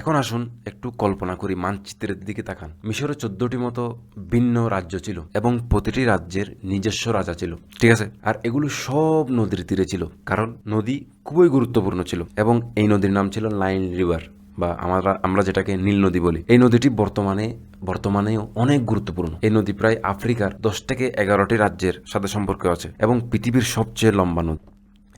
এখন আসুন একটু কল্পনা করি মানচিত্রের দিকে তাকান। মিশরে চোদ্দটি মতো ভিন্ন রাজ্য ছিল এবং প্রতিটি রাজ্যের নিজস্ব রাজা ছিল, ঠিক আছে? আর এগুলো সব নদীর তীরে ছিল, কারণ নদী খুবই গুরুত্বপূর্ণ ছিল এবং এই নদীর নাম ছিল লাইন রিভার বা আমরা আমরা যেটাকে নীল নদী বলি। এই নদীটি বর্তমানে, বর্তমানেও অনেক গুরুত্বপূর্ণ। এই নদী প্রায় আফ্রিকার দশ থেকে এগারোটি রাজ্যের সাথে সম্পর্ক আছে এবং পৃথিবীর সবচেয়ে লম্বা নদী।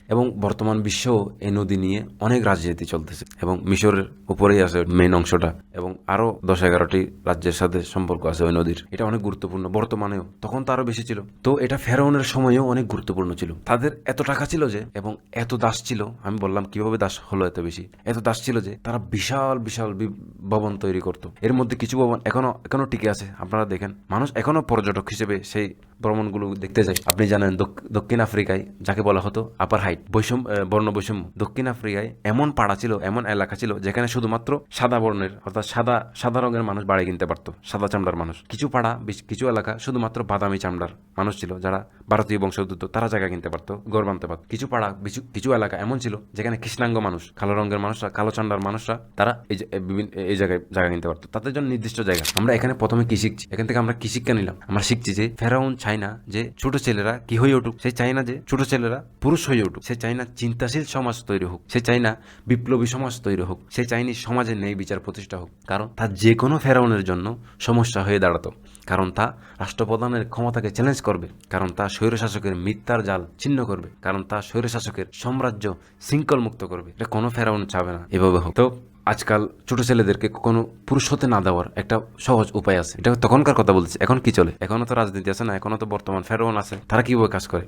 এবং বর্তমান বিশ্ব এই নদী নিয়ে অনেক রাজনীতি চলতেছে এবং মিশরের উপরেই আছে মেন অংশটা এবং আরও দশ এগারোটি রাজ্যের সাথে সম্পর্ক আছে ওই নদীর। এটা অনেক গুরুত্বপূর্ণ, বর্তমানেও। তখন তো আরও বেশি ছিল। তো এটা ফেরাউনের সময়েও অনেক গুরুত্বপূর্ণ ছিল। তাদের এত টাকা ছিল যে এবং এত দাস ছিল, আমি বললাম কীভাবে দাস হলো এত বেশি? এত দাস ছিল যে তারা বিশাল বিশাল ভবন তৈরি করতো। এর মধ্যে কিছু ভবন এখনও এখনও টিকে আছে, আপনারা দেখেন। মানুষ এখনও পর্যটক হিসেবে সেই ভ্রমণগুলো দেখতে যায় আপনি জানেন দক- দক্ষিণ আফ্রিকায় যাকে বলা হতো আপার হাইট বৈষম্য বর্ণ বৈষম্য। দক্ষিণ আফ্রিকায় এমন পাড়া ছিল, এমন এলাকা ছিল, যেখানে শুধুমাত্র সাদা বর্ণের, অর্থাৎ সাদা সাদা রঙের মানুষ বাড়ি কিনতে পারতো, সাদা চামড়ার মানুষ। কিছু পাড়া কিছু এলাকা শুধুমাত্র বাদামি চামড়ার মানুষ ছিল, যারা ভারতীয় বংশোদ্ভূত, তারা জায়গা কিনতে পারতো, গড় বানতে পারতো। কিছু পাড়া, কিছু এলাকা এমন ছিল, যেখানে কৃষ্ণাঙ্গ মানুষ, কালো রঙের মানুষরা, কালো চামড়ার মানুষরা, তারা এই বিভিন্ন, এই জায়গায় জায়গা কিনতে পারতো। তাদের জন্য নির্দিষ্ট জায়গা। আমরা এখানে প্রথমে কি শিখছি? এখান থেকে আমরা কি শিক্ষা নিলাম? আমরা শিখছি যে ফেরাউন চায় না যে ছোট ছেলেরা কি হয়ে উঠুক? সে চায় না যে ছোট ছেলেরা পুরুষ হয়ে উঠুক। সে চায় না চিন্তাশীল সমাজ তৈরি হোক। সে চায় না বিপ্লবী সমাজ তৈরি হোক। সে চায়নি সমাজে নেই বিচার প্রতিষ্ঠা হোক। কারণ তা যে কোনো ফেরাউনের জন্য সমস্যা হয়ে দাঁড়াতো। কারণ তা রাষ্ট্রপ্রধানের ক্ষমতাকে চ্যালেঞ্জ করবে। কারণ তা স্বৈরশাসকের মিথ্যার জাল ছিন্ন করবে। কারণ তা স্বৈরশাসকের সাম্রাজ্য শৃঙ্খল মুক্ত করবে। এটা কোনো ফেরাউন চাবে না। এভাবে হোক। তো আজকাল ছোট ছেলেদেরকে কোনো পুরুষ হতে না দেওয়ার একটা সহজ উপায় আছে। এটা তখনকার কথা বলছি এখন কি চলে? এখনও তো রাজনীতি আছে না এখনও তো বর্তমান ফেরাউন আছে। তারা কীভাবে কাজ করে?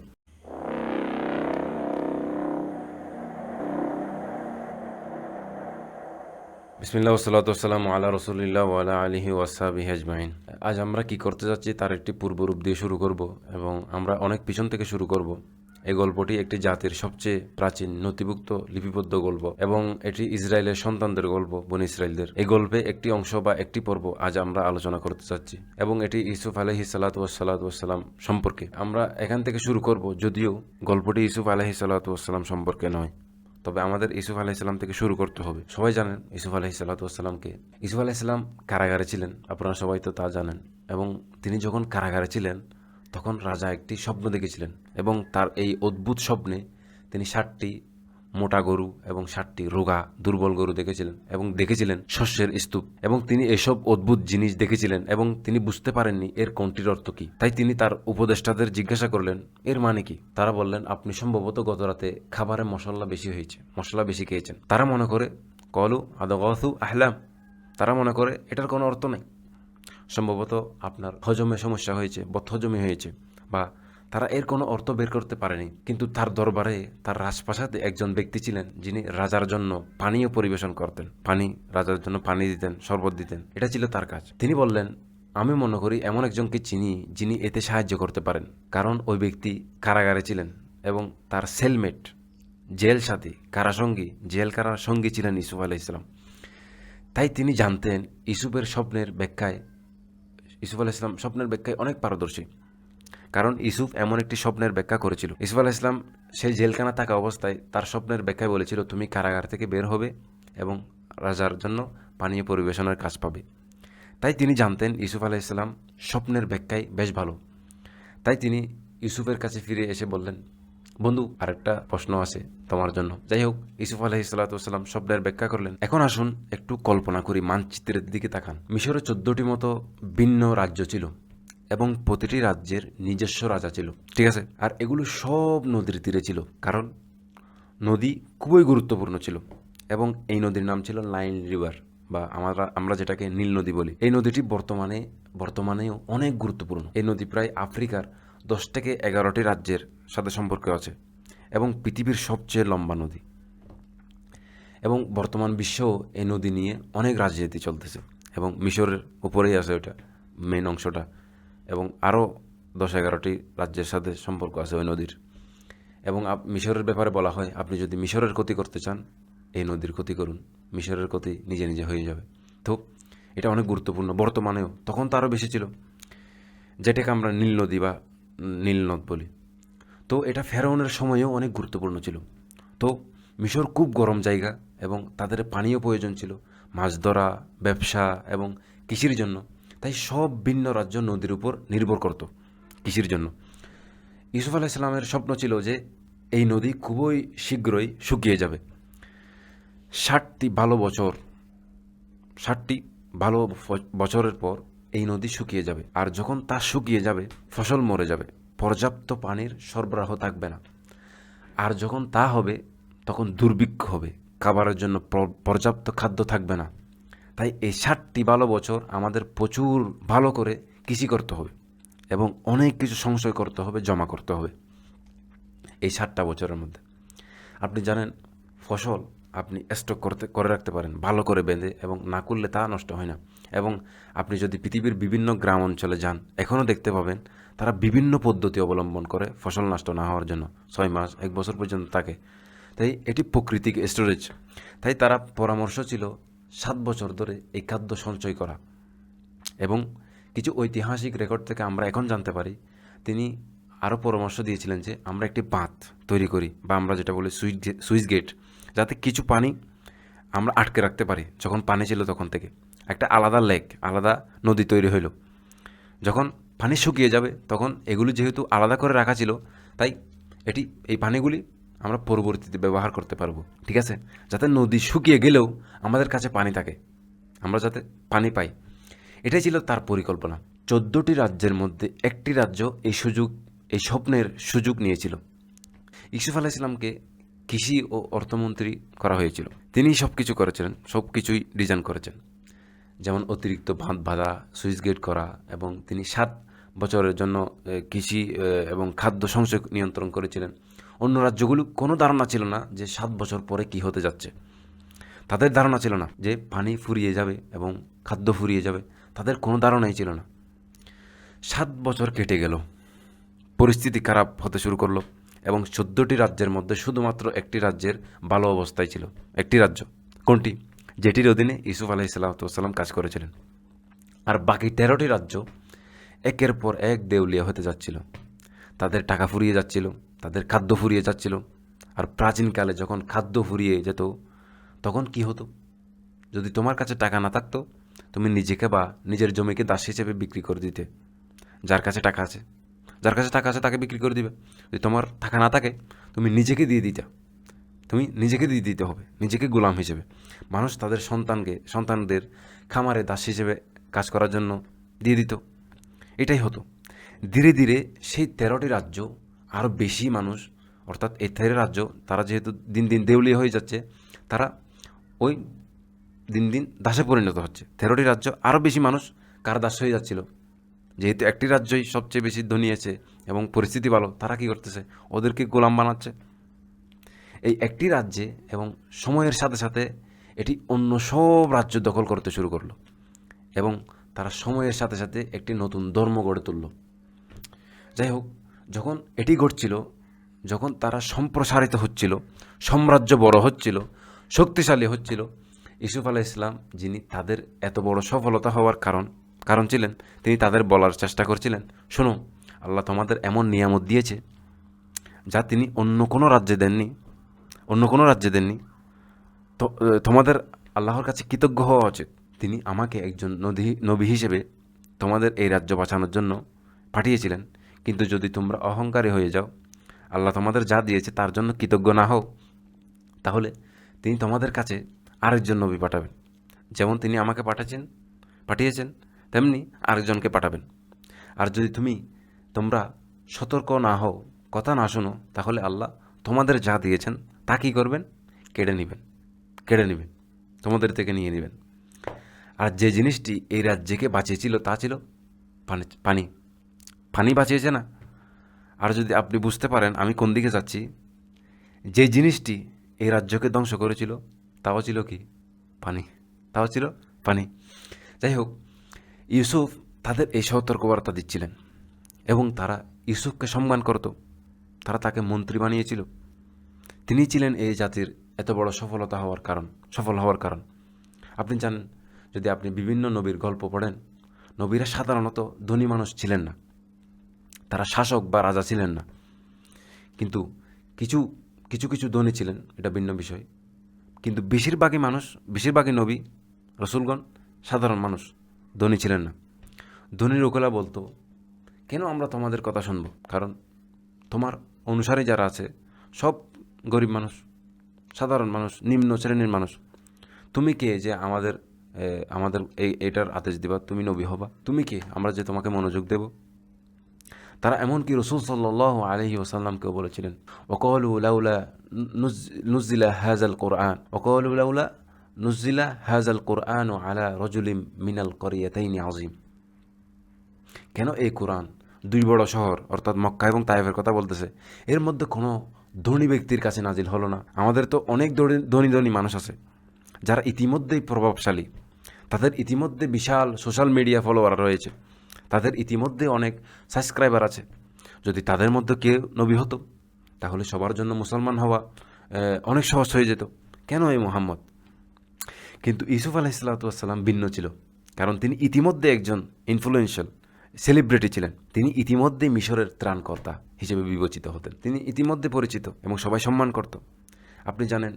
বিসমিল্লাহ ওসালাম আল্লাহ রসুলিল্লাহ ওয়ালা আলিহি ওয়াসাবি আজমাইন। আজ আমরা কি করতে যাচ্ছি তার একটি পূর্বরূপ দিয়ে শুরু করব এবং আমরা অনেক পিছন থেকে শুরু করব। এই গল্পটি একটি জাতির সবচেয়ে প্রাচীন নথিভুক্ত লিপিবদ্ধ গল্প এবং এটি ইসরায়েলের সন্তানদের গল্প, বন ইসরায়েলদের। এই গল্পে একটি অংশ বা একটি পর্ব আজ আমরা আলোচনা করতে চাচ্ছি এবং এটি ইসুফ আলহি সালাতাম সম্পর্কে। আমরা এখান থেকে শুরু করব যদিও গল্পটি ইসুফ আলহি সালাতাম সম্পর্কে নয়, তবে আমাদের ইসুফ আলাইসাল্লাম থেকে শুরু করতে হবে। সবাই জানেন ইসুফ আলাইসাল্লাতামকে ইসুফ আলাইসাল্লাম কারাগারে ছিলেন, আপনারা সবাই তো তা জানেন। এবং তিনি যখন কারাগারে ছিলেন তখন রাজা একটি স্বপ্ন দেখেছিলেন এবং তার এই অদ্ভুত স্বপ্নে তিনি ষাটটি মোটা গরু এবং ষাটটি রোগা দুর্বল গরু দেখেছিলেন এবং দেখেছিলেন শস্যের স্তূপ এবং তিনি এসব অদ্ভুত জিনিস দেখেছিলেন এবং তিনি বুঝতে পারেননি এর কোনটির অর্থ কি। তাই তিনি তার উপদেষ্টাদের জিজ্ঞাসা করলেন, এর মানে কি? তারা বললেন, আপনি সম্ভবত গত রাতে খাবারে মশলা বেশি হয়েছে, মশলা বেশি খেয়েছেন। তারা মনে করে, কলু আদগসু আহলাম। তারা মনে করে, এটার কোনো অর্থ নেই। সম্ভবত আপনার হজমে সমস্যা হয়েছে, বদহজমি হয়েছে বা তারা এর কোনো অর্থ বের করতে পারেনি। কিন্তু তার দরবারে, তার রাজপ্রাসাদে একজন ব্যক্তি ছিলেন যিনি রাজার জন্য পানীয় পরিবেশন করতেন। পানি, রাজার জন্য পানি দিতেন, শরবত দিতেন। এটা ছিল তার কাজ। তিনি বললেন, আমি মনে করি এমন একজনকে চিনি যিনি এতে সাহায্য করতে পারেন। কারণ ওই ব্যক্তি কারাগারে ছিলেন এবং তার সেলমেট, জেল সাথী, কারাসঙ্গী জেল কারার সঙ্গী ছিলেন ইসুফ আলাহ ইসলাম তাই তিনি জানতেন ইসুফের স্বপ্নের ব্যাখ্যায় ইসুফ আলাহ ইসলাম স্বপ্নের ব্যাখ্যায় অনেক পারদর্শী। কারণ ইসুফ এমন একটি স্বপ্নের ব্যাখ্যা করেছিল। ইসুফ আলাহ ইসলাম সেই জেলখানা থাকা অবস্থায় তার স্বপ্নের ব্যাখ্যায় বলেছিল, তুমি কারাগার থেকে বের হবে এবং রাজার জন্য পানীয় পরিবেশনের কাজ পাবে। তাই তিনি জানতেন ইসুফ আলাহ ইসলাম স্বপ্নের ব্যাখ্যায় বেশ ভালো। তাই তিনি ইউসুফের কাছে ফিরে এসে বললেন বন্ধু, আরেকটা প্রশ্ন আছে তোমার জন্য। যাই হোক ইসুফ আলহ সাল্লাম স্বপ্নের ব্যাখ্যা করলেন। এখন আসুন একটু কল্পনা করি মানচিত্রের দিকে তাকান। মিশরে চোদ্দটি মতো ভিন্ন রাজ্য ছিল এবং প্রতিটি রাজ্যের নিজস্ব রাজা ছিল, ঠিক আছে? আর এগুলো সব নদীর তীরে ছিল, কারণ নদী খুবই গুরুত্বপূর্ণ ছিল এবং এই নদীর নাম ছিল লাইন রিভার বা আমরা আমরা যেটাকে নীল নদী বলি। এই নদীটি বর্তমানে, বর্তমানেও অনেক গুরুত্বপূর্ণ। এই নদী প্রায় আফ্রিকার দশ থেকে এগারোটি রাজ্যের সাথে সম্পর্ক আছে এবং পৃথিবীর সবচেয়ে লম্বা নদী। এবং বর্তমান বিশ্বেও এই নদী নিয়ে অনেক রাজনীতি চলতেছে এবং মিশরের উপরেই আছে ওটা মেন অংশটা। এবং আরও দশ এগারোটি রাজ্যের সাথে সম্পর্ক আছে ওই নদীর। এবং মিশরের ব্যাপারে বলা হয়, আপনি যদি মিশরের ক্ষতি করতে চান, এই নদীর ক্ষতি করুন। মিশরের ক্ষতি নিজে নিজে হয়ে যাবে। তো, এটা অনেক গুরুত্বপূর্ণ। বর্তমানেও, তখন তো আরও বেশি ছিল। যেটাকে আমরা নীল নদী বা নীল নদ বলি। তো এটা ফেরাউনের সময়েও অনেক গুরুত্বপূর্ণ ছিল। তো মিশর খুব গরম জায়গা এবং তাদের পানীয় প্রয়োজন ছিল। মাছ ধরা, ব্যবসা এবং কৃষির জন্য। তাই সব ভিন্ন রাজ্য নদীর উপর নির্ভর করত কৃষির জন্য। ইউসুফ আলাইসাল্লামের স্বপ্ন ছিল যে এই নদী খুবই শীঘ্রই শুকিয়ে যাবে। ষাটটি ভালো বছর, ষাটটি ভালো বছরের পর এই নদী শুকিয়ে যাবে। আর যখন তা শুকিয়ে যাবে, ফসল মরে যাবে। পর্যাপ্ত পানির সরবরাহ থাকবে না। আর যখন তা হবে, তখন দুর্ভিক্ষ হবে। খাবারের জন্য পর্যাপ্ত খাদ্য থাকবে না। তাই এই ষাটটি ভালো বছর আমাদের প্রচুর ভালো করে কৃষি করতে হবে এবং অনেক কিছু সংশয় করতে হবে, জমা করতে হবে এই ষাটটা বছরের মধ্যে। আপনি জানেন, ফসল আপনি স্টক করতে, করে রাখতে পারেন, ভালো করে বেঁধে এবং না করলে তা নষ্ট হয় না। এবং আপনি যদি পৃথিবীর বিভিন্ন গ্রাম অঞ্চলে যান, এখনও দেখতে পাবেন তারা বিভিন্ন পদ্ধতি অবলম্বন করে ফসল নষ্ট না হওয়ার জন্য, ছয় মাস, এক বছর পর্যন্ত থাকে। তাই এটি প্রকৃতিক স্টোরেজ তাই তারা পরামর্শ ছিল সাত বছর ধরে এই খাদ্য সঞ্চয় করা। এবং কিছু ঐতিহাসিক রেকর্ড থেকে আমরা এখন জানতে পারি, তিনি আরও পরামর্শ দিয়েছিলেন যে আমরা একটি বাঁধ তৈরি করি, বা আমরা যেটা বলি সুইচ সুইচ গেট। যাতে কিছু পানি আমরা আটকে রাখতে পারি। যখন পানি ছিল তখন থেকে। একটা আলাদা লেক, আলাদা নদী তৈরি হইল। যখন পানি শুকিয়ে যাবে, তখন এগুলি যেহেতু আলাদা করে রাখা ছিল, তাই এটি, এই পানিগুলি আমরা পরবর্তীতে ব্যবহার করতে পারব, ঠিক আছে? যাতে নদী শুকিয়ে গেলেও আমাদের কাছে পানি থাকে। আমরা যাতে পানি পাই। এটাই ছিল তার পরিকল্পনা। চোদ্দোটি রাজ্যের মধ্যে একটি রাজ্য এই সুযোগ, এই স্বপ্নের সুযোগ নিয়েছিল। ইসুফ আলাইসলামকে কৃষি ও অর্থমন্ত্রী করা হয়েছিল। তিনি সব কিছু করেছিলেন সব কিছুই ডিজাইন করেছেন। যেমন অতিরিক্ত বাঁধ বাঁধা সুইচ গেট করা এবং তিনি সাত বছরের জন্য কৃষি এবং খাদ্য সংসদ নিয়ন্ত্রণ করেছিলেন। অন্য রাজ্যগুলো কোনো ধারণা ছিল না যে সাত বছর পরে কি হতে যাচ্ছে। তাদের ধারণা ছিল না যে পানি ফুরিয়ে যাবে এবং খাদ্য ফুরিয়ে যাবে। তাদের কোনো ধারণাই ছিল না। সাত বছর কেটে গেল। পরিস্থিতি খারাপ হতে শুরু করল। এবং চোদ্দোটি রাজ্যের মধ্যে শুধুমাত্র একটি রাজ্যের ভালো অবস্থায় ছিল। একটি রাজ্য। কোনটি? যেটির অধীনে ইসুফ আলাহি সাল্লাম কাজ করেছিলেন। আর বাকি তেরোটি রাজ্য একের পর এক দেউলিয়া হতে যাচ্ছিল। তাদের টাকা ফুরিয়ে যাচ্ছিল, তাদের খাদ্য ফুরিয়ে যাচ্ছিল। আর প্রাচীনকালে যখন খাদ্য ফুরিয়ে যেত, তখন কি হতো? যদি তোমার কাছে টাকা না থাকতো, তুমি নিজেকে বা নিজের জমিকে দাস হিসেবে বিক্রি করে দিতে। যার কাছে টাকা আছে যার কাছে টাকা আছে তাকে বিক্রি করে দিবে। যদি তোমার টাকা না থাকে, তুমি নিজেকে দিয়ে দিতে। তুমি নিজেকে দিয়ে দিতে হবে, নিজেকে গোলাম হিসেবে। মানুষ তাদের সন্তানকে, সন্তানদের খামারে দাস হিসেবে কাজ করার জন্য দিয়ে দিত। এটাই হতো। ধীরে ধীরে সেই তেরোটি রাজ্য আরও বেশি মানুষ, অর্থাৎ এই তেরো রাজ্য, তারা যেহেতু দিন দিন দেউলিয়া হয়ে যাচ্ছে, তারা ওই দিন দিন দাসে পরিণত হচ্ছে। তেরোটি রাজ্য আরও বেশি মানুষ কার দাস হয়ে যাচ্ছিল। যেহেতু একটি রাজ্যই সবচেয়ে বেশি ধনী আছে এবং পরিস্থিতি ভালো, তারা কি করতেছে? ওদেরকে গোলাম বানাচ্ছে। এই একটি রাজ্যে এবং সময়ের সাথে সাথে এটি অন্য সব রাজ্য দখল করতে শুরু করল এবং তারা সময়ের সাথে সাথে একটি নতুন ধর্ম গড়ে তুলল। যাই হোক, যখন এটি ঘটছিল, যখন তারা সম্প্রসারিত হচ্ছিল, সাম্রাজ্য বড় হচ্ছিল, শক্তিশালী হচ্ছিল, ইসুফ আলাহ ইসলাম যিনি তাদের এত বড় সফলতা হওয়ার কারণ কারণ ছিলেন, তিনি তাদের বলার চেষ্টা করছিলেন। শোনো, আল্লাহ তোমাদের এমন নিয়ামত দিয়েছে যা তিনি অন্য কোনো রাজ্যে দেননি। অন্য কোনো রাজ্যে দেননি। তো তোমাদের আল্লাহর কাছে কৃতজ্ঞ হওয়া উচিত। তিনি আমাকে একজন নদী, নবী হিসেবে তোমাদের এই রাজ্য বাঁচানোর জন্য পাঠিয়েছিলেন। কিন্তু যদি তোমরা অহংকারী হয়ে যাও, আল্লাহ তোমাদের যা দিয়েছে তার জন্য কৃতজ্ঞ না হও, তাহলে তিনি তোমাদের কাছে আরেকজন নবী পাঠাবেন। যেমন তিনি আমাকে পাঠাচ্ছেন পাঠিয়েছেন তেমনি আরেকজনকে পাঠাবেন। আর যদি তুমি তোমরা সতর্ক না হও, কথা না শোনো, তাহলে আল্লাহ তোমাদের যা দিয়েছেন, তা কী করবেন? কেড়ে নেবেন কেড়ে নেবেন, তোমাদের থেকে নিয়ে নেবেন। আর যে জিনিসটি এই রাজ্যকে বাঁচিয়েছিল, তা ছিল পানি পানি। পানি বাঁচিয়েছে না? আর যদি আপনি বুঝতে পারেন, আমি কোন দিকে যাচ্ছি? যে জিনিসটি এই রাজ্যকে ধ্বংস করেছিল, তাও ছিল কি? পানি। তাও ছিল পানি। যাই হোক ইউসুফ তাদের এই সতর্কবার্তা দিচ্ছিলেন এবং তারা ইউসুফকে সম্মান করত। তারা তাকে মন্ত্রী বানিয়েছিল। তিনি ছিলেন এই জাতির এত বড় সফলতা হওয়ার কারণ, সফল হওয়ার কারণ। আপনি জানেন, যদি আপনি বিভিন্ন নবীর গল্প পড়েন, নবীরা সাধারণত ধনী মানুষ ছিলেন না। তারা শাসক বা রাজা ছিলেন না। কিন্তু কিছু কিছু কিছু ধনী ছিলেন, এটা ভিন্ন বিষয়। কিন্তু বেশিরভাগই মানুষ, বেশিরভাগই নবী, রসুলগণ, সাধারণ মানুষ। ধনী ছিলেন না। ধনী লোকেরা বলতো, কেন আমরা তোমাদের কথা শুনব? কারণ তোমার অনুসারী যারা আছে, সব গরিব মানুষ, সাধারণ মানুষ, নিম্ন শ্রেণির মানুষ। তুমি কে যে আমাদের আমাদের এই, এটার আদেশ দিবা? তুমি নবী হবা। তুমি কে? আমরা যে তোমাকে মনোযোগ দেব। তারা এমনকি রসুল সাল্লাহ আলহি ওসাল্লামকেও বলেছিলেন ওকলু লাউলা নুজ- নুজিলা হাজাল কোরআন। ওকলু লাউলা নুজিলা হাজাল কোরআন ও আলা রজুলিম মিনাল করিয়াতাইনি আজিম কেন এই কোরআন? দুই বড় শহর, অর্থাৎ মক্কা এবং তাইফের কথা বলতেছে। এর মধ্যে কোনো ধনী ব্যক্তির কাছে নাজিল হলো না। আমাদের তো অনেক ধনী- ধনী ধনী মানুষ আছে, যারা ইতিমধ্যেই প্রভাবশালী। তাদের ইতিমধ্যে বিশাল সোশ্যাল মিডিয়া ফলোয়ার রয়েছে। তাদের ইতিমধ্যে অনেক সাবস্ক্রাইবার আছে। যদি তাদের মধ্যে কেউ নবী হতো, তাহলে সবার জন্য মুসলমান হওয়া অনেক সহজ হয়ে যেত। কেন এই মোহাম্মদ? কিন্তু ইউসুফ আলাইসাল্লাম ভিন্ন ছিল। কারণ তিনি ইতিমধ্যে একজন ইনফ্লুয়েন্সিয়াল সেলিব্রিটি ছিলেন। তিনি ইতিমধ্যে মিশরের ত্রাণকর্তা হিসেবে বিবেচিত হতেন। তিনি ইতিমধ্যে পরিচিত এবং সবাই সম্মান করত। আপনি জানেন,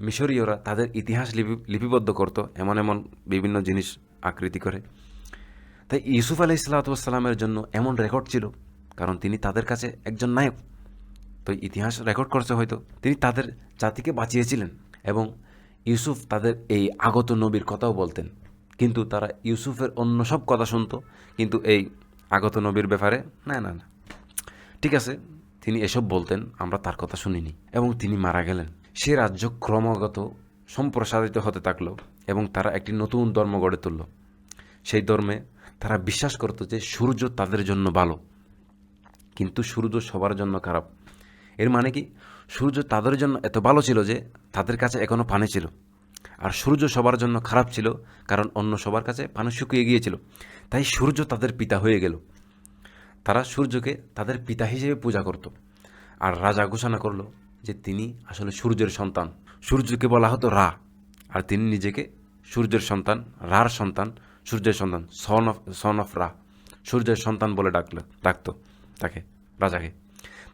মিশরীয়রা তাদের ইতিহাস লিপি লিপিবদ্ধ করত, এমন এমন বিভিন্ন জিনিস আকৃতি করে। তাই ইউসুফ আলাই সাল্লাতামের জন্য এমন রেকর্ড ছিল, কারণ তিনি তাদের কাছে একজন নায়ক। তো ইতিহাস রেকর্ড করছে হয়তো। তিনি তাদের জাতিকে বাঁচিয়েছিলেন এবং ইউসুফ তাদের এই আগত নবীর কথাও বলতেন। কিন্তু তারা ইউসুফের অন্য সব কথা শুনতো, কিন্তু এই আগত নবীর ব্যাপারে না না না। ঠিক আছে, তিনি এসব বলতেন, আমরা তার কথা শুনিনি, এবং তিনি মারা গেলেন। সে রাজ্য ক্রমাগত সম্প্রসারিত হতে থাকল, এবং তারা একটি নতুন ধর্ম গড়ে তুলল। সেই ধর্মে তারা বিশ্বাস করতো যে সূর্য তাদের জন্য ভালো, কিন্তু সূর্য সবার জন্য খারাপ। এর মানে কি? সূর্য তাদের জন্য এত ভালো ছিল যে তাদের কাছে এখনও পানি ছিল। আর সূর্য সবার জন্য খারাপ ছিল, কারণ অন্য সবার কাছে পানি শুকিয়ে গিয়েছিল। তাই সূর্য তাদের পিতা হয়ে গেল। তারা সূর্যকে তাদের পিতা হিসেবে পূজা করত। আর রাজা ঘোষণা করল যে তিনি আসলে সূর্যের সন্তান। সূর্যকে বলা হতো রা। আর তিনি নিজেকে সূর্যের সন্তান, রার সন্তান, সূর্যের সন্তান সন অফ সন অফ রা সূর্যের সন্তান বলে ডাকল, ডাকতো তাকে, রাজাকে।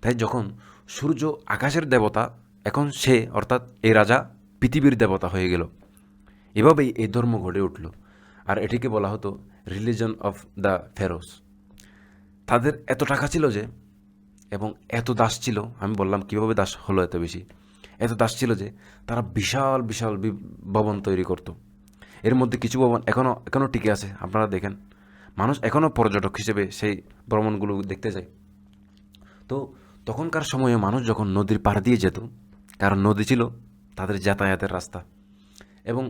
তাই যখন সূর্য আকাশের দেবতা, এখন সে, অর্থাৎ এই রাজা, পৃথিবীর দেবতা হয়ে গেল। এভাবেই এই ধর্ম গড়ে উঠল, আর এটিকে বলা হতো রিলিজন অফ দ্য ফেরোস তাদের এত টাকা ছিল যে, এবং এত দাস ছিল, আমি বললাম, কীভাবে দাস হলো এত বেশি? এত দাস ছিল যে, তারা বিশাল বিশাল ভবন তৈরি করত। এর মধ্যে কিছু ভবন এখনও এখনও টিকে আছে, আপনারা দেখেন। মানুষ এখনও পর্যটক হিসেবে সেই ভ্রমণগুলো দেখতে যায়। তো তখনকার সময়ে মানুষ যখন নদীর পাড় দিয়ে যেত, কারণ নদী ছিল তাদের যাতায়াতের রাস্তা। এবং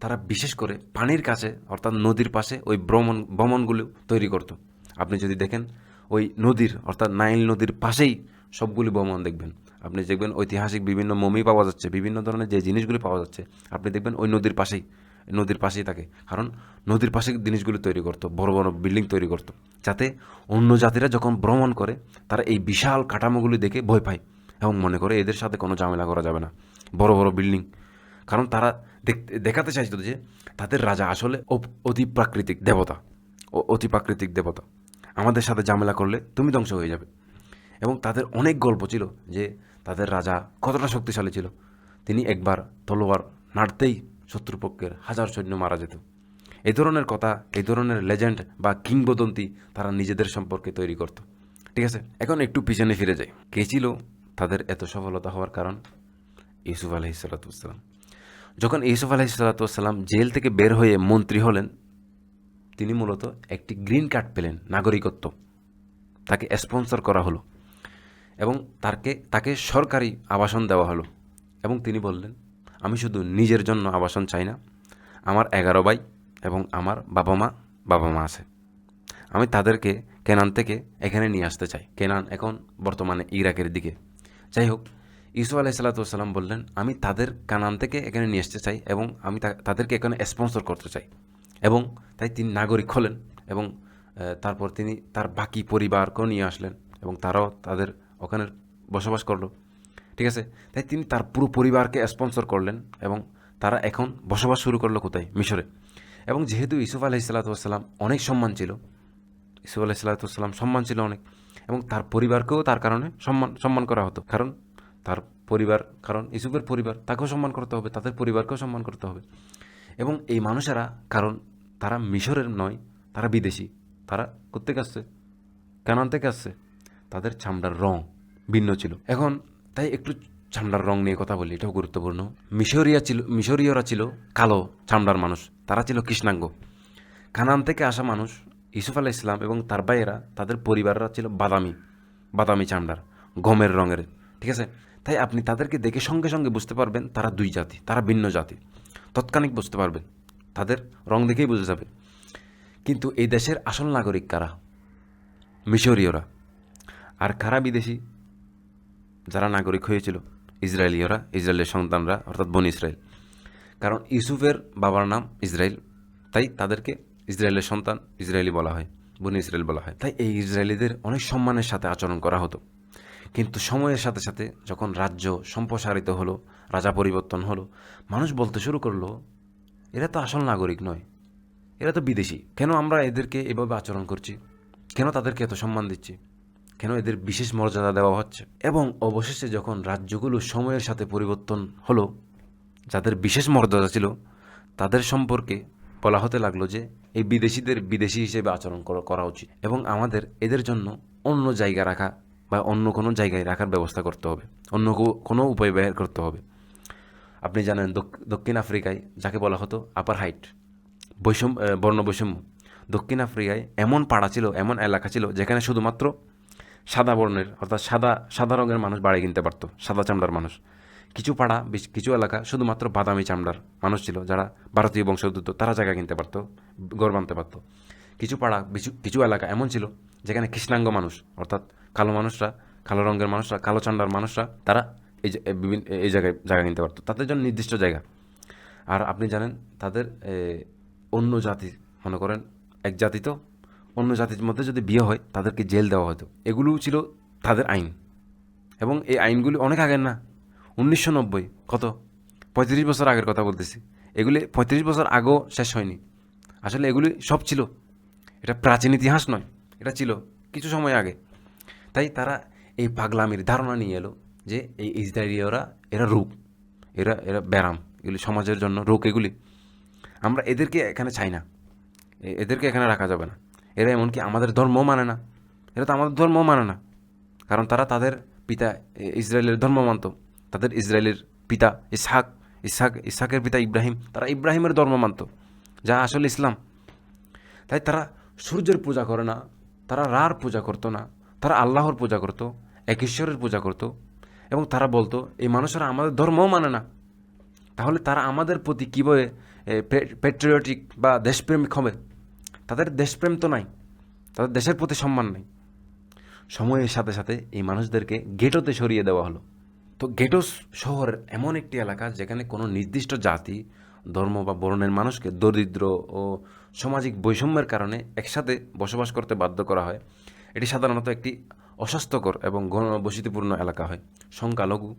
তারা বিশেষ করে পানির কাছে, অর্থাৎ নদীর পাশে ওই ভ্রমণ, ভ্রমণগুলো তৈরি করত। আপনি যদি দেখেন, ওই নদীর, অর্থাৎ নাইল নদীর পাশেই সবগুলি ভ্রমণ দেখবেন। আপনি দেখবেন ঐতিহাসিক বিভিন্ন মমি পাওয়া যাচ্ছে, বিভিন্ন ধরনের যে জিনিসগুলি পাওয়া যাচ্ছে, আপনি দেখবেন ওই নদীর পাশেই নদীর পাশেই থাকে। কারণ নদীর পাশে জিনিসগুলি তৈরি করতো, বড় বড় বিল্ডিং তৈরি করতো, যাতে অন্য জাতিরা যখন ভ্রমণ করে, তারা এই বিশাল কাঠামোগুলি দেখে ভয় পায় এবং মনে করে এদের সাথে কোনো ঝামেলা করা যাবে না। বড় বড় বিল্ডিং কারণ তারা দেখতে দেখাতে চাইছিল যে তাদের রাজা আসলে অতি প্রাকৃতিক দেবতা অতি প্রাকৃতিক দেবতা। আমাদের সাথে ঝামেলা করলে তুমি ধ্বংস হয়ে যাবে। এবং তাদের অনেক গল্প ছিল যে তাদের রাজা কতটা শক্তিশালী ছিল। তিনি একবার তলোয়ার নাড়তেই শত্রুপক্ষের হাজার সৈন্য মারা যেত। এই ধরনের কথা, এই ধরনের লেজেন্ড বা কিংবদন্তি তারা নিজেদের সম্পর্কে তৈরি করত। ঠিক আছে, এখন একটু পিছনে ফিরে যাই। কে ছিল তাদের এত সফলতা হওয়ার কারণ? ইউসুফ আলহিসাল্লাতুসাল্লাম যখন ইউসুফ আলহিসাল্লাতুসাল্লাম জেল থেকে বের হয়ে মন্ত্রী হলেন, তিনি মূলত একটি গ্রিন কার্ড পেলেন, নাগরিকত্ব। তাকে স্পন্সর করা হলো এবং তাকে তাকে সরকারি আবাসন দেওয়া হলো। এবং তিনি বললেন আমি শুধু নিজের জন্য আবাসন চাই না, আমার এগারো ভাই এবং আমার বাবা মা বাবা মা আছে। আমি তাদেরকে কেনান থেকে এখানে নিয়ে আসতে চাই। কেনান এখন বর্তমানে ইরাকের দিকে। যাই হোক ইসু আলাইসাল্লাতুসাল্লাম বললেন, আমি তাদের কানান থেকে এখানে নিয়ে আসতে চাই এবং আমি তাদেরকে এখানে স্পন্সর করতে চাই। এবং তাই তিনি নাগরিক হলেন এবং তারপর তিনি তার বাকি পরিবারকেও নিয়ে আসলেন এবং তারাও তাদের ওখানে বসবাস করল। ঠিক আছে? তাই তিনি তার পুরো পরিবারকে স্পন্সর করলেন এবং তারা এখন বসবাস শুরু করল কোথায়? মিশরে। এবং যেহেতু ইসুফ আলাইসাল্লাতুসাল্লাম অনেক সম্মান ছিল ইসুফ আলাইসাল্লাতুসাল্লাম সম্মান ছিল অনেক এবং তার পরিবারকেও তার কারণে সম্মান সম্মান করা হতো। কারণ তার পরিবার, কারণ ইসুফের পরিবার তাকেও সম্মান করতে হবে, তাদের পরিবারকেও সম্মান করতে হবে। এবং এই মানুষেরা, কারণ তারা মিশরের নয়, তারা বিদেশি। তারা কোথেকে আসছে? কানান থেকে আসছে। তাদের চামড়ার রং ভিন্ন ছিল। এখন তাই একটু চামড়ার রং নিয়ে কথা বলি, এটাও গুরুত্বপূর্ণ। মিশরিয়া ছিল, মিশরীয়রা ছিল কালো চামড়ার মানুষ, তারা ছিল কৃষ্ণাঙ্গ। কানান থেকে আসা মানুষ ইসুফ আলাহ ইসলাম এবং তার ভাইয়েরা, তাদের পরিবাররা ছিল বাদামি বাদামি চামড়ার, গমের রঙের, ঠিক আছে? তাই আপনি তাদেরকে দেখে সঙ্গে সঙ্গে বুঝতে পারবেন তারা দুই জাতি, তারা ভিন্ন জাতি। তৎক্ষণিক বুঝতে পারবেন, তাদের রং দেখেই বুঝে যাবে কিন্তু এই দেশের আসল নাগরিক কারা? মিশরীয়রা। আর কারা বিদেশি? যারা নাগরিক হয়েছিল, ইসরায়েলীয়রা, ইসরায়েলের সন্তানরা, অর্থাৎ বন ইসরায়েল। কারণ ইউসুফের বাবার নাম ইসরায়েল, তাই তাদেরকে ইসরায়েলের সন্তান ইসরায়েলি বলা হয়, বন ইসরায়েল বলা হয়। তাই এই ইসরায়েলিদের অনেক সম্মানের সাথে আচরণ করা হতো। কিন্তু সময়ের সাথে সাথে যখন রাজ্য সম্প্রসারিত হলো, রাজা পরিবর্তন হলো, মানুষ বলতে শুরু করল, এরা তো আসল নাগরিক নয়, এরা তো বিদেশি, কেন আমরা এদেরকে এভাবে আচরণ করছি? কেন তাদেরকে এত সম্মান দিচ্ছি? কেন এদের বিশেষ মর্যাদা দেওয়া হচ্ছে? এবং অবশেষে যখন রাজ্যগুলো সময়ের সাথে পরিবর্তন হলো, যাদের বিশেষ মর্যাদা ছিল, তাদের সম্পর্কে বলা হতে লাগল যে এই বিদেশিদের বিদেশি হিসেবে আচরণ করা উচিত এবং আমাদের এদের জন্য অন্য জায়গা রাখা বা অন্য কোনো জায়গায় রাখার ব্যবস্থা করতে হবে, অন্য কোনো উপায় বের করতে হবে। আপনি জানেন দক্ষিণ আফ্রিকায় যাকে বলা হতো আপার হাইট বৈষম্য বর্ণ বৈষম্য দক্ষিণ আফ্রিকায় এমন পাড়া ছিল, এমন এলাকা ছিল যেখানে শুধুমাত্র সাদা বর্ণের, অর্থাৎ সাদা সাদা রঙের মানুষ বাড়ি কিনতে পারতো, সাদা চামড়ার মানুষ। কিছু পাড়া কিছু এলাকা শুধুমাত্র বাদামি চামড়ার মানুষ ছিল, যারা ভারতীয় বংশোদ্ভূত, তারা জায়গা কিনতে পারতো, গড় বানতে পারতো। কিছু পাড়া, কিছু এলাকা এমন ছিল, যেখানে কৃষ্ণাঙ্গ মানুষ, অর্থাৎ কালো মানুষরা, কালো রঙের মানুষরা, কালো চামড়ার মানুষরা, তারা এই বিভিন্ন, এই জায়গায় জায়গা কিনতে পারতো। তাদের জন্য নির্দিষ্ট জায়গা। আর আপনি জানেন, তাদের অন্য জাতি, মনে করেন, এক জাতি তো অন্য জাতির মধ্যে যদি বিয়ে হয়, তাদেরকে জেল দেওয়া হতো। এগুলোও ছিল তাদের আইন। এবং এই আইনগুলি অনেক আগের না। উনিশশো নব্বই, কত? পঁয়ত্রিশ বছর আগের কথা বলতেছি। এগুলি পঁয়ত্রিশ বছর আগেও শেষ হয়নি। আসলে এগুলি সব ছিল। এটা প্রাচীন ইতিহাস নয়, এটা ছিল কিছু সময় আগে। তাই তারা এই পাগলামির ধারণা নিয়ে এলো যে এই ইসরায়েলীয়রা এরা রূপ এরা এরা ব্যারাম। এগুলি সমাজের জন্য রোগ এগুলি। আমরা এদেরকে এখানে চাই না। এদেরকে এখানে রাখা যাবে না। এরা এমনকি আমাদের ধর্ম মানে না। এরা তো আমাদের ধর্ম মানে না। কারণ তারা তাদের পিতা ইসরায়েলের ধর্ম মানত। তাদের ইসরায়েলের পিতা ইসহাক ইসহাক, ইসহাকের পিতা ইব্রাহিম, তারা ইব্রাহিমের ধর্ম মানত, যা আসলে ইসলাম। তাই তারা সূর্যের পূজা করে না, তারা রার পূজা করতো না, তারা আল্লাহর পূজা করতো, এক ঈশ্বরের পূজা করতো, এবং তারা বলতো, এই মানুষেরা আমাদের ধর্মও মানে না। তাহলে তারা আমাদের প্রতি কীভাবে পেট্রিয়টিক বা দেশপ্রেমিক হবে? তাদের দেশপ্রেম তো নাই, তাদের দেশের প্রতি সম্মান নাই। সময়ের সাথে সাথে এই মানুষদেরকে গেটোতে সরিয়ে দেওয়া হলো। তো গেটো শহর এমন একটি এলাকা যেখানে কোনো নির্দিষ্ট জাতি, ধর্ম বা বর্ণের মানুষকে দরিদ্র ও সামাজিক বৈষম্যের কারণে একসাথে বসবাস করতে বাধ্য করা হয়। এটি সাধারণত একটি অস্বাস্থ্যকর এবং গণবসতিপূর্ণ এলাকা হয়। সংখ্যালঘু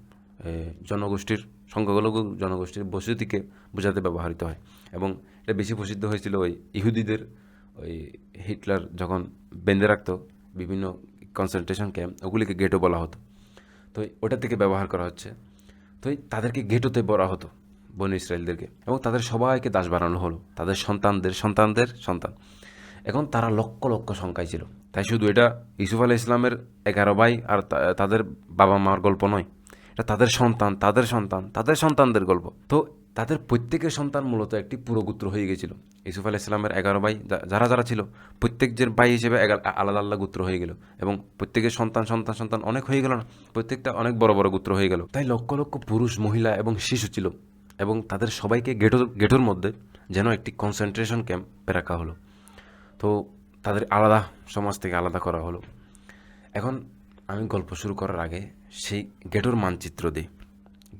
জনগোষ্ঠীর সংখ্যালঘু জনগোষ্ঠীর বসতিকে বোঝাতে ব্যবহৃত হয় এবং এটা বেশি প্রসিদ্ধ হয়েছিল ওই ইহুদিদের ওই হিটলার যখন বেঁধে রাখতো বিভিন্ন কনসেন্ট্রেশন ক্যাম্প ওগুলিকে গেটো বলা হতো। তো ওটা থেকে ব্যবহার করা হচ্ছে। তো তাদেরকে গেটোতে বলা হতো, বন ইসরায়েলদেরকে এবং তাদের সবাইকে দাস বানানো হলো। তাদের সন্তানদের সন্তানদের সন্তান। এখন তারা লক্ষ লক্ষ সংখ্যায় ছিল। তাই শুধু এটা ইসুফ আলাহ ইসলামের এগারো ভাই আর তাদের বাবা মার গল্প নয়। এটা তাদের সন্তান তাদের সন্তান, তাদের সন্তানদের গল্প। তো তাদের প্রত্যেকের সন্তান মূলত একটি পুরোগুত্র হয়ে গেছিল। ইসুফ আলাহ ইসলামের এগারো ভাই যারা যারা ছিল প্রত্যেকের ভাই হিসেবে আলাদা আলাদা গুত্র হয়ে গেল এবং প্রত্যেকের সন্তান সন্তান সন্তান অনেক হয়ে গেল না, প্রত্যেকটা অনেক বড় বড় গুত্র হয়ে গেল। তাই লক্ষ লক্ষ পুরুষ, মহিলা এবং শিশু ছিল এবং তাদের সবাইকে গেটোর গেটোর মধ্যে যেন একটি কনসেন্ট্রেশন ক্যাম্পে রাখা হলো। তো তাদের আলাদা সমাজ থেকে আলাদা করা হলো। এখন আমি গল্প শুরু করার আগে সেই গেটোর মানচিত্র দিই।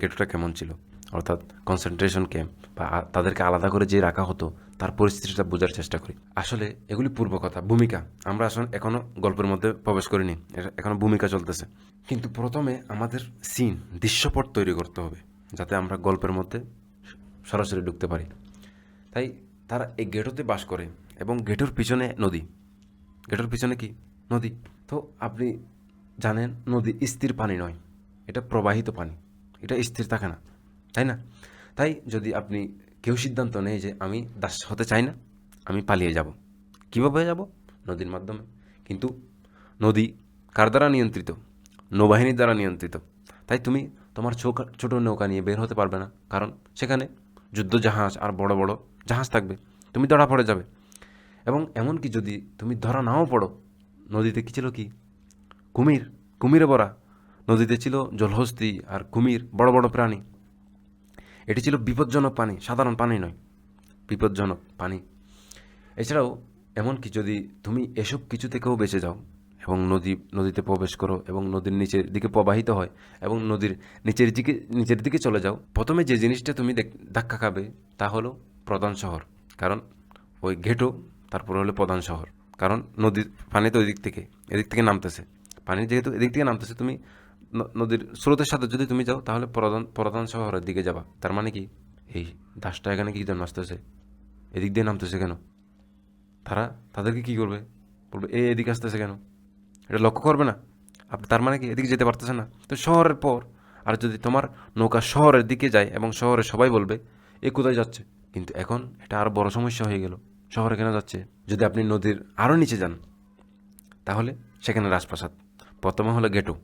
গেটোটা কেমন ছিল? অর্থাৎ কনসেন্ট্রেশন ক্যাম্প বা তাদেরকে আলাদা করে যে রাখা হতো, তার পরিস্থিতিটা বোঝার চেষ্টা করি। আসলে এগুলি পূর্ব কথা, ভূমিকা। আমরা আসলে এখনও গল্পের মধ্যে প্রবেশ করিনি এ- এখনও ভূমিকা চলতেছে। কিন্তু প্রথমে আমাদের সিন দৃশ্যপট তৈরি করতে হবে, যাতে আমরা গল্পের মধ্যে সরাসরি ঢুকতে পারি। তাই তারা এই গেটোতে বাস করে এবং গেটোর পিছনে নদী। গেটোর পিছনে কি? নদী। তো আপনি জানেন, নদী স্থির পানি নয়, এটা প্রবাহিত পানি, এটা স্থির থাকে না। তাই না? তাই যদি আপনি কেউ সিদ্ধান্ত নেয় যে আমি দাস হতে চাই না, আমি পালিয়ে যাব। কীভাবে যাব? নদীর মাধ্যমে। কিন্তু নদী কার দ্বারা নিয়ন্ত্রিত? নৌবাহিনীর দ্বারা নিয়ন্ত্রিত। তাই তুমি তোমার ছোট ছোটো নৌকা নিয়ে বের হতে পারবে না। কারণ সেখানে যুদ্ধ জাহাজ আর বড় বড় জাহাজ থাকবে। তুমি ধরা পড়ে যাবে। এবং এমনকি যদি তুমি ধরা নাও পড়ো, নদীতে কী ছিল কি? কুমির। কুমিরে ভরা। নদীতে ছিল জলহস্তি আর কুমির, বড় বড় প্রাণী। এটি ছিল বিপজ্জনক পানি, সাধারণ পানি নয়, বিপজ্জনক পানি। এছাড়াও এমনকি যদি তুমি এসব কিছু থেকেও বেঁচে যাও এবং নদী, নদীতে প্রবেশ করো এবং নদীর নিচের দিকে প্রবাহিত হয় এবং নদীর নিচের দিকে নিচের দিকে চলে যাও, প্রথমে যে জিনিসটা তুমি ধাক্কা খাবে তা হলো প্রধান শহর। কারণ ওই ঘেটো তারপর হলো প্রধান শহর। কারণ নদীর পানি তো ওই দিক থেকে, এদিক থেকে নামতেছে। পানি যেহেতু এদিক থেকে নামতেছে, তুমি নদীর স্রোতের সাথে যদি তুমি যাও, তাহলে প্রধান প্রধান শহরের দিকে যাবা। তার মানে কি? এই দাসটা এখানে কি জন্য আসতেছে? এদিক দিয়ে নামতেছে কেন? তারা তাদেরকে কি করবে? বলবে, এ এদিকে আসতেছে কেন? এটা লক্ষ্য করবে না। আপনি তার মানে কি? এদিকে যেতে পারতেছে না। তো শহরের পর, আর যদি তোমার নৌকা শহরের দিকে যায় এবং শহরে সবাই বলবে, এ কোথায় যাচ্ছে? কিন্তু এখন এটা আরও বড় সমস্যা হয়ে গেল। শহরে কেন যাচ্ছে? যদি আপনি নদীর আরও নিচে যান, তাহলে সেখানে রাজপ্রাসাদ। প্রথমে হলো গেটো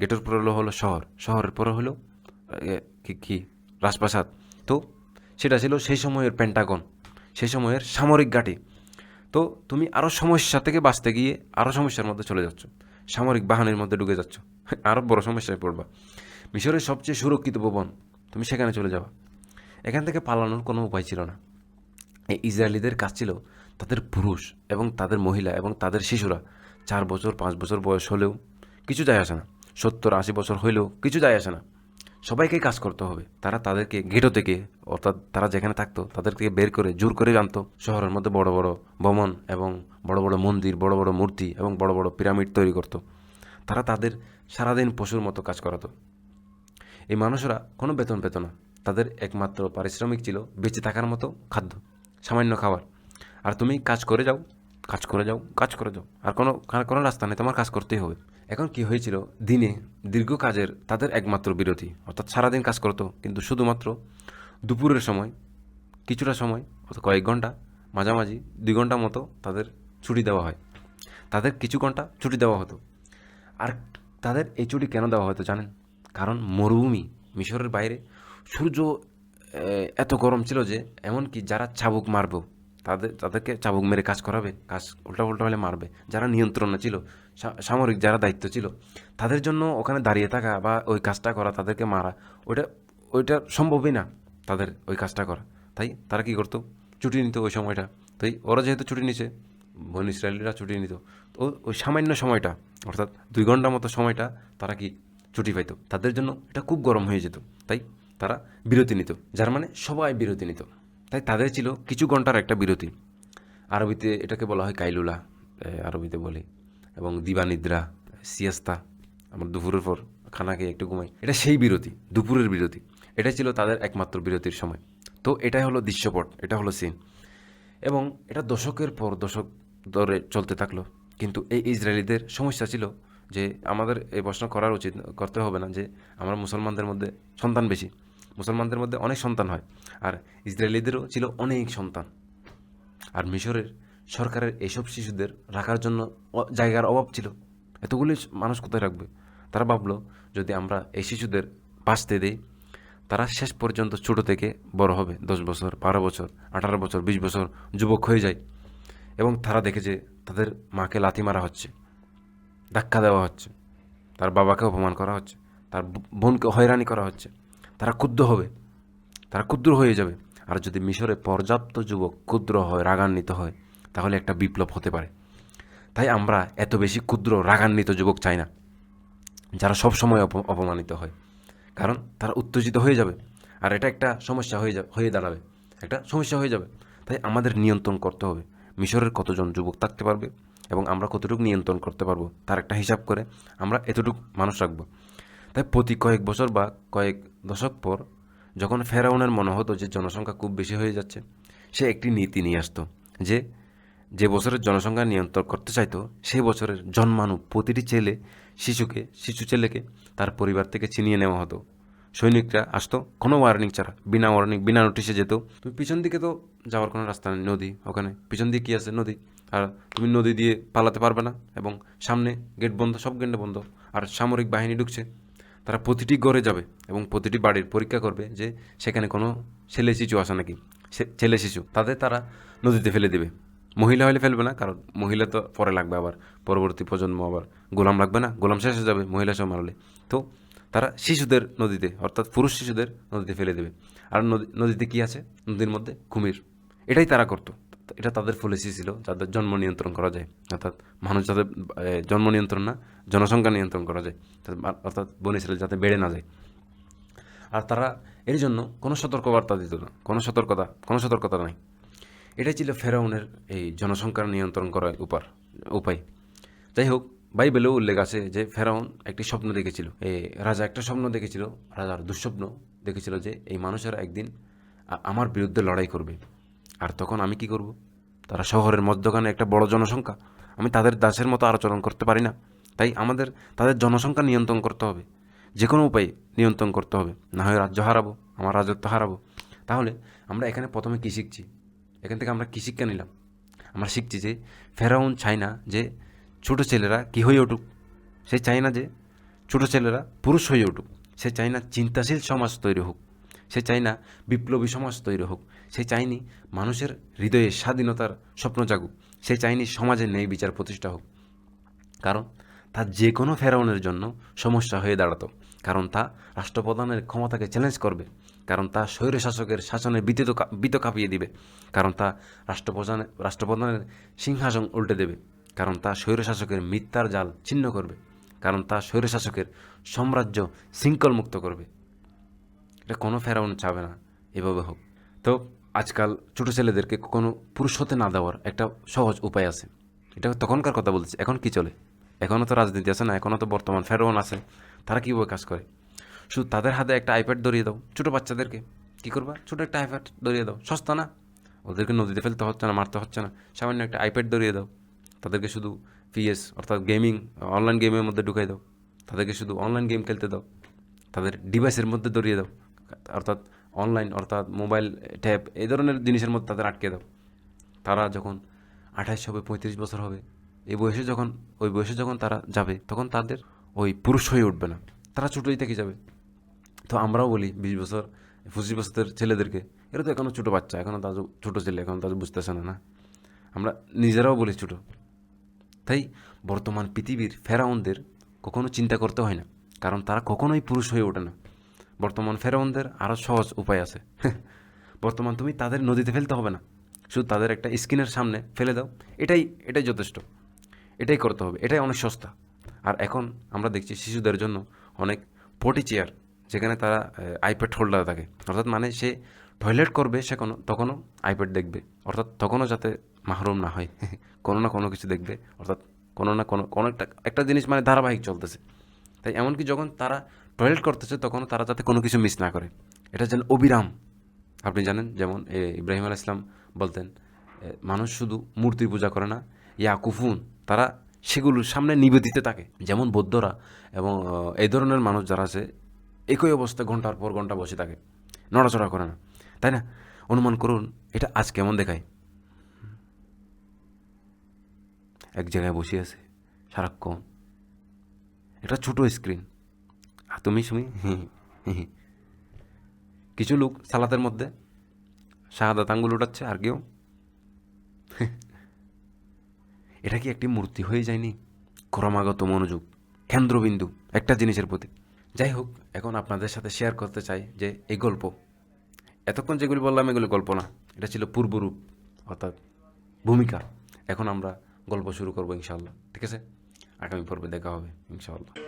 গেটোর পরে হলো হলো শহর, শহরের পরে হলো কি কি, রাজপ্রাসাদ। তো সেটা ছিল সেই সময়ের পেন্টাগন সেই সময়ের সামরিক ঘাঁটি। তো তুমি আরও সমস্যা থেকে বাঁচতে গিয়ে আরও সমস্যার মধ্যে চলে যাচ্ছ। সামরিক বাহিনীর মধ্যে ঢুকে যাচ্ছ। আরও বড় সমস্যায় পড়বা। মিশরের সবচেয়ে সুরক্ষিত ভবন, তুমি সেখানে চলে যাওয়া এখান থেকে পালানোর কোনো উপায় ছিল না। এই ইসরায়েলিদের কাজ ছিল তাদের পুরুষ এবং তাদের মহিলা এবং তাদের শিশুরা চার বছর, পাঁচ বছর বয়স হলেও কিছু যায় আসে না। সত্তর, আশি বছর হইলেও কিছু যায় আসে না। সবাইকে কাজ করতে হবে। তারা তাদেরকে গেটো থেকে, অর্থাৎ তারা যেখানে থাকতো, তাদেরকে বের করে, জোর করে আনতো। শহরের মধ্যে বড় বড় ভবন এবং বড় বড় মন্দির, বড় বড় মূর্তি এবং বড় বড় পিরামিড তৈরি করত। তারা তাদের সারাদিন পশুর মতো কাজ করাতো। এই মানুষরা কোনো বেতন পেত না। তাদের একমাত্র পারিশ্রমিক ছিল বেঁচে থাকার মতো খাদ্য, সামান্য খাবার। আর তুমি কাজ করে যাও, কাজ করে যাও, কাজ করে যাও। আর কোনো কোনো রাস্তা নেই, তোমার কাজ করতেই হবে। এখন কি হয়েছিল? দিনে দীর্ঘ কাজের তাদের একমাত্র বিরতি। অর্থাৎ সারাদিন কাজ করতো, কিন্তু শুধুমাত্র দুপুরের সময়, কিছুটা সময়, অর্থাৎ কয়েক ঘণ্টা, মাঝামাঝি দুই ঘণ্টা মতো তাদের ছুটি দেওয়া হয়। তাদের কিছু ঘণ্টা ছুটি দেওয়া হতো। আর তাদের এই ছুটি কেন দেওয়া হতো জানেন? কারণ মরুভূমি, মিশরের বাইরে সূর্য এত গরম ছিল যে, এমনকি যারা চাবুক মারবে, তাদের, তাদেরকে চাবুক মেরে কাজ করাবে, কাজ উল্টা উল্টা হলে মারবে, যারা নিয়ন্ত্রণে ছিল সামরিক যারা দায়িত্ব ছিল, তাদের জন্য ওখানে দাঁড়িয়ে থাকা বা ওই কাজটা করা, তাদেরকে মারা, ওইটা ওইটা সম্ভবই না তাদের ওই কাজটা করা। তাই তারা কি করতো? ছুটি নিত ওই সময়টা। তাই ওরা যেহেতু ছুটি নিছে, বন ইসরায়েলিরা ছুটি নিত, তো ওই সামান্য সময়টা, অর্থাৎ দুই ঘণ্টা মতো সময়টা তারা কি ছুটি পাইতো? তাদের জন্য এটা খুব গরম হয়ে যেত। তাই তারা বিরতি নিত। যার মানে সবাই বিরতি নিত। তাই তাদের ছিল কিছু ঘণ্টার একটা বিরতি। আরবিতে এটাকে বলা হয় কাইলুলা আরবিতে বলে। এবং দিবানিদ্রা, সিয়াস্তা, আমার দুপুরের পর খানা খেয়ে একটু ঘুমাই। এটা সেই বিরতি, দুপুরের বিরতি। এটা ছিল তাদের একমাত্র বিরতির সময়। তো এটাই হলো দৃশ্যপট, এটা হলো সিন। এবং এটা দশকের পর দশক ধরে চলতে থাকল। কিন্তু এই ইসরায়েলিদের সমস্যা ছিল যে আমাদের এই প্রশ্ন করার উচিত, করতে হবে না যে আমরা মুসলমানদের মধ্যে সন্তান বেশি। মুসলমানদের মধ্যে অনেক সন্তান হয়। আর ইসরায়েলিদেরও ছিল অনেক সন্তান। আর মিশরের সরকারের এইসব শিশুদের রাখার জন্য জায়গার অভাব ছিল। এতগুলি মানুষ কোথায় রাখবে? তারা ভাবলো, যদি আমরা এই শিশুদের বাঁচতে দেই, তারা শেষ পর্যন্ত ছোটো থেকে বড় হবে। দশ বছর, বারো বছর, আঠারো বছর, বিশ বছর যুবক হয়ে যায়। এবং তারা দেখে যে তাদের মাকে লাথি মারা হচ্ছে, ধাক্কা দেওয়া হচ্ছে, তার বাবাকে অপমান করা হচ্ছে, তার বোনকে হয়রানি করা হচ্ছে। তারা ক্ষুদ্র হবে, তারা ক্ষুদ্র হয়ে যাবে। আর যদি মিশরে পর্যাপ্ত যুবক ক্ষুদ্র হয়, রাগান্বিত হয় তাহলে একটা বিপ্লব হতে পারে। তাই আমরা এত বেশি ক্ষুদ্র, রাগান্বিত যুবক চাই না, যারা সব সময় অপ- অপমানিত হয়। কারণ তারা উত্তেজিত হয়ে যাবে আর এটা একটা সমস্যা হয়ে যা, হয়ে দাঁড়াবে। একটা সমস্যা হয়ে যাবে। তাই আমাদের নিয়ন্ত্রণ করতে হবে। মিশরের কতজন যুবক থাকতে পারবে এবং আমরা কতটুকু নিয়ন্ত্রণ করতে পারব, তার একটা হিসাব করে আমরা এতটুকু মানুষ রাখব। তাই প্রতি কয়েক বছর বা কয়েক দশক পর যখন ফেরাউনের মনে হতো যে জনসংখ্যা খুব বেশি হয়ে যাচ্ছে, সে একটি নীতি নিয়ে আসতো যে যে বছরের জনসংখ্যা নিয়ন্ত্রণ করতে চাইতো, সেই বছরের জন্মানু প্রতিটি ছেলে শিশুকে, শিশু ছেলেকে তার পরিবার থেকে ছিনিয়ে নেওয়া হতো। সৈনিকরা আসতো, কোনো ওয়ার্নিং ছাড়া, বিনা ওয়ার্নিং বিনা নোটিশে যেত। তুমি পিছন দিকে তো যাওয়ার কোনো রাস্তা নেই, নদী ওখানে। পিছন দিকে কী আছে? নদী। আর তুমি নদী দিয়ে পালাতে পারবে না এবং সামনে গেট বন্ধ, সব গেট বন্ধ। আর সামরিক বাহিনী ঢুকছে। তারা প্রতিটি ঘরে যাবে এবং প্রতিটি বাড়ির পরীক্ষা করবে যে সেখানে কোনো ছেলে শিশু আসে নাকি? ছেলে শিশু। তাদের তারা নদীতে ফেলে দেবে। মহিলা হলে ফেলবে না, কারণ মহিলা তো পরে লাগবে আবার, পরবর্তী প্রজন্ম আবার গোলাম লাগবে না, গোলাম শেষ হয়ে যাবে মহিলা সব মারলে। তো তারা শিশুদের নদীতে, অর্থাৎ পুরুষ শিশুদের নদীতে ফেলে দেবে। আর নদী, নদীতে কী আছে? নদীর মধ্যে কুমির। এটাই তারা করতো। এটা তাদের পলিসি ছিল, যাদের জন্ম নিয়ন্ত্রণ করা যায়। অর্থাৎ মানুষ যাদের জন্ম নিয়ন্ত্রণ না, জনসংখ্যা নিয়ন্ত্রণ করা যায়। অর্থাৎ বনে ছেলে যাতে বেড়ে না যায়। আর তারা এর জন্য কোনো সতর্কবার্তা দিত না। কোনো সতর্কতা কোনো সতর্কতা নাই। এটাই ছিল ফেরাউনের এই জনসংখ্যা নিয়ন্ত্রণ করার উপার, উপায়। যাই হোক, বাইবেলেও উল্লেখ আছে যে ফেরাউন একটি স্বপ্ন দেখেছিল। এ রাজা একটা স্বপ্ন দেখেছিল, রাজার দুঃস্বপ্ন দেখেছিল যে এই মানুষেরা একদিন আমার বিরুদ্ধে লড়াই করবে। আর তখন আমি কি করব? তারা শহরের মধ্যখানে একটা বড় জনসংখ্যা। আমি তাদের দাসের মতো আচরণ করতে পারি না। তাই আমাদের, তাদের জনসংখ্যা নিয়ন্ত্রণ করতে হবে। যে কোনো উপায়ে নিয়ন্ত্রণ করতে হবে। না হয় রাজ্য হারাবো, আমার রাজত্ব হারাবো। তাহলে আমরা এখানে প্রথমে কী শিখছি? এখান থেকে আমরা কী শিক্ষা নিলাম? আমরা শিখছি যে ফেরাউন চায় না যে ছোটো ছেলেরা কী হয়ে উঠুক? সে চায় না যে ছোটো ছেলেরা পুরুষ হয়ে উঠুক। সে চায় না চিন্তাশীল সমাজ তৈরি হোক। সে চায় না বিপ্লবী সমাজ তৈরি হোক। সে চায়নি মানুষের হৃদয়ে স্বাধীনতার স্বপ্ন জাগুক। সে চায়নি সমাজে ন্যায় বিচার প্রতিষ্ঠা হোক। কারণ তা যে কোনো ফেরাউনের জন্য সমস্যা হয়ে দাঁড়াতো। কারণ তা রাষ্ট্রপ্রধানের ক্ষমতাকে চ্যালেঞ্জ করবে। কারণ তা স্বৈর শাসকের শাসনে বিতত বিত কাঁপিয়ে দিবে। কারণ তা রাষ্ট্রপ্রধানের রাষ্ট্রপ্রধানের সিংহাসন উল্টে দেবে। কারণ তা স্বৈর শাসকের মিথ্যার জাল ছিন্ন করবে। কারণ তা স্বৈর শাসকের সাম্রাজ্য শৃঙ্খল মুক্ত করবে। এটা কোনো ফেরাউন চাবে না। এভাবে হোক। তো আজকাল ছোটো ছেলেদেরকে কোনো পুরুষ হতে না দেওয়ার একটা সহজ উপায় আছে। এটা তখনকার কথা বলছি এখন কি চলে? এখনও তো রাজনীতি আছে না? এখনও তো বর্তমান ফেরাউন আছে। তারা কীভাবে কাজ করে? শুধু তাদের হাতে একটা আইপ্যাড ধরিয়ে দাও, ছোটো বাচ্চাদেরকে। কী করবা? ছোটো একটা আইপ্যাড ধরিয়ে দাও। সস্তা না? ওদেরকে নদীতে ফেলতে হচ্ছে না, মারতে হচ্ছে না। সামান্য একটা আইপ্যাড ধরিয়ে দাও। তাদেরকে শুধু পিএস অর্থাৎ গেমিং অনলাইন গেমের মধ্যে ঢুকাই দাও। তাদেরকে শুধু অনলাইন গেম খেলতে দাও। তাদের ডিভাইসের মধ্যে ধরিয়ে দাও। অর্থাৎ অনলাইন অর্থাৎ মোবাইল ট্যাব এই ধরনের জিনিসের মধ্যে তাদের আটকে দাও। তারা যখন আঠাইশ হবে, পঁয়ত্রিশ বছর হবে, এই বয়সে যখন, ওই বয়সে যখন তারা যাবে, তখন তাদের ওই পুরুষ হয়ে উঠবে না। তারা ছোটোই থেকে যাবে। তো আমরাও বলি, বিশ বছর, পঁচিশ বছরের ছেলেদেরকে, এরা তো এখনও ছোটো বাচ্চা এখনও তাদের ছোটো ছেলে, এখন তাদের বুঝতেছে না না। আমরা নিজেরাও বলি ছোটো। তাই বর্তমান পৃথিবীর ফেরাউনদের কখনো চিন্তা করতে হয় না, কারণ তারা কখনোই পুরুষ হয়ে ওঠে না। বর্তমান ফেরাউনদের আরও সহজ উপায় আছে। বর্তমান তুমি তাদের নদীতে ফেলতে হবে না, শুধু তাদের একটা স্ক্রিনের সামনে ফেলে দাও, এটাই এটাই যথেষ্ট। এটাই করতে হবে, এটাই অনেক সস্তা। আর এখন আমরা দেখছি শিশুদের জন্য অনেক পটি চেয়ার যেখানে তারা আইপ্যাড হোল্ডার থাকে। অর্থাৎ মানে সে টয়লেট করবে সে কোনো তখনও আইপ্যাড দেখবে। অর্থাৎ তখনও যাতে মাহরুম না হয়। কোনো না কোনো কিছু দেখবে। অর্থাৎ কোনো না কোনো কোনো একটা একটা জিনিস মানে ধারাবাহিক চলতেছে। তাই এমনকি যখন তারা টয়লেট করতেছে তখন তারা যাতে কোনো কিছু মিস না করে। এটা যেন অবিরাম। আপনি জানেন যেমন এ, ইব্রাহিম আল ইসলাম বলতেন মানুষ শুধু মূর্তি পূজা করে না ইয়াকুফুন তারা সেগুলোর সামনে নিবেদিত থাকে। যেমন বৌদ্ধরা এবং এই ধরনের মানুষ যারা আছে একই অবস্থায় ঘণ্টার পর ঘণ্টা বসে থাকে। নড়াচড়া করে না। তাই না? অনুমান করুন, এটা আজ কেমন দেখায়? এক জায়গায় বসে আছে, সারাক্ষণ। এটা ছোট স্ক্রিন আর তুমি শুনি কিছু লোক সালাতের মধ্যে শাহাদাত আঙ্গুল উঠাচ্ছে, আর কেউ? এটা কি একটি মূর্তি হয়ে যায়নি? ক্রমাগত মনোযোগ, কেন্দ্রবিন্দু, একটা জিনিসের প্রতি। যাই হোক, এখন আপনাদের সাথে শেয়ার করতে চাই যে এই গল্প। এতক্ষণ যেগুলি বললাম, এগুলি গল্প না। এটা ছিল পূর্বরূপ, অর্থাৎ ভূমিকা। এখন আমরা গল্প শুরু করব ইনশাল্লাহ ঠিক আছে? আগামী পর্বে দেখা হবে ইনশাল্লাহ